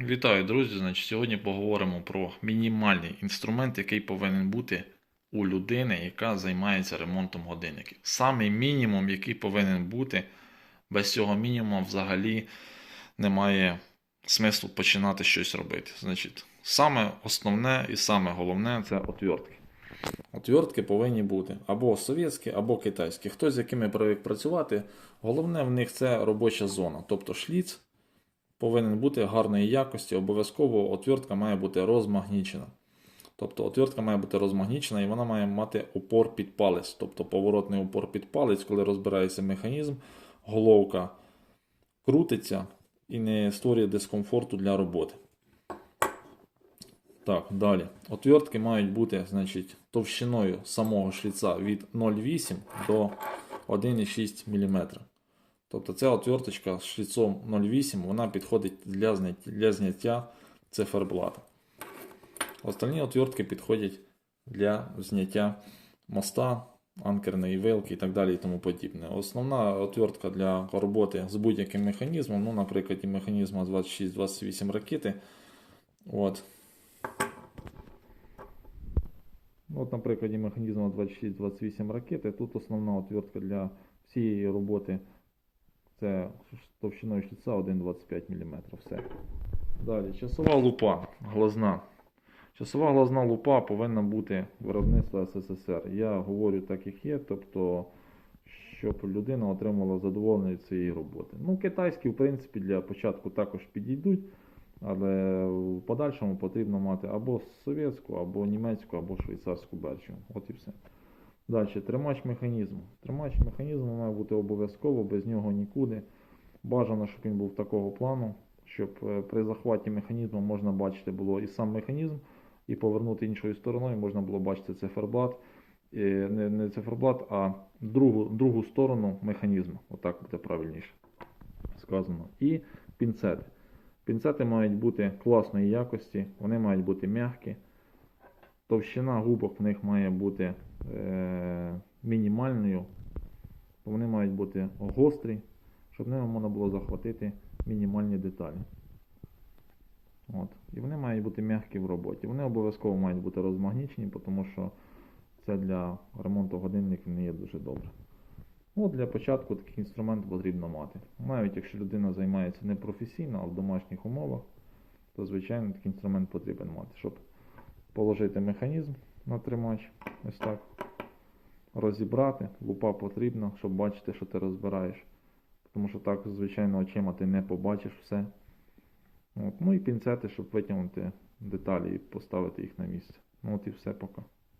Вітаю, друзі! Значить, сьогодні поговоримо про мінімальний інструмент, який повинен бути у людини, яка займається ремонтом годинників. Самий мінімум, який повинен бути, без цього мінімуму взагалі немає смислу починати щось робити. Значить, саме основне і саме головне це отвертки. Отвертки повинні бути або совєтські, або китайські. Хто з якими привик працювати, головне в них це робоча зона, тобто шліц повинен бути гарної якості, обов'язково отвертка має бути розмагнічена. Тобто отвертка має бути розмагнічена і вона має мати опор під палець, тобто поворотний опор під палець, коли розбирається механізм, головка крутиться і не створює дискомфорту для роботи. Так, далі. Отвертки мають бути значить, товщиною самого шліца від 0,8 до 1,6 мм. Тобто ця отверточка з шліцом 0,8 вона підходить для зняття, для зняття циферблата. Остальні отвертки підходять для зняття моста, анкерної вилки і так далі і тому подібне. Основна отвертка для роботи з будь-яким механізмом, ну, наприклад, і механізму 26-28 ракети. От. От, на прикладі механізму 26-28 ракети. Тут основна отвертка для всієї роботи це товщиною шліца 1,25 мм. Все. Далі, часова лупа глазна. Часова глазна лупа повинна бути виробництва СССР. Я говорю так, як є, тобто, щоб людина отримала задоволення від цієї роботи. Ну, китайські, в принципі, для початку також підійдуть, але в подальшому потрібно мати або совєтську, або німецьку, або швейцарську берчу. От і все. Далі, тримач механізму. Тримач механізму має бути обов'язково, без нього нікуди. Бажано, щоб він був такого плану, щоб е, при захваті механізму можна бачити було і сам механізм, і повернути іншою стороною можна було бачити циферблат. Е, Не, не циферблат, а другу, другу сторону механізму. Отак буде правильніше сказано. І пінцети. Пінцети мають бути класної якості, вони мають бути м'які. Товщина губок в них має бути е, мінімальною. Вони мають бути гострі, щоб ними можна було захватити мінімальні деталі. От. І вони мають бути м'які в роботі. Вони обов'язково мають бути розмагнічені, тому що це для ремонту годинників не є дуже добре. Ну, для початку такий інструмент потрібно мати. Навіть якщо людина займається не професійно, а в домашніх умовах, то звичайно такий інструмент потрібен мати, щоб положити механізм на тримач, ось так, розібрати. Лупа потрібна, щоб бачити, що ти розбираєш. Тому що так, звичайно, очима ти не побачиш все. От. Ну і пінцети, щоб витягнути деталі і поставити їх на місце. Ну от і все поки.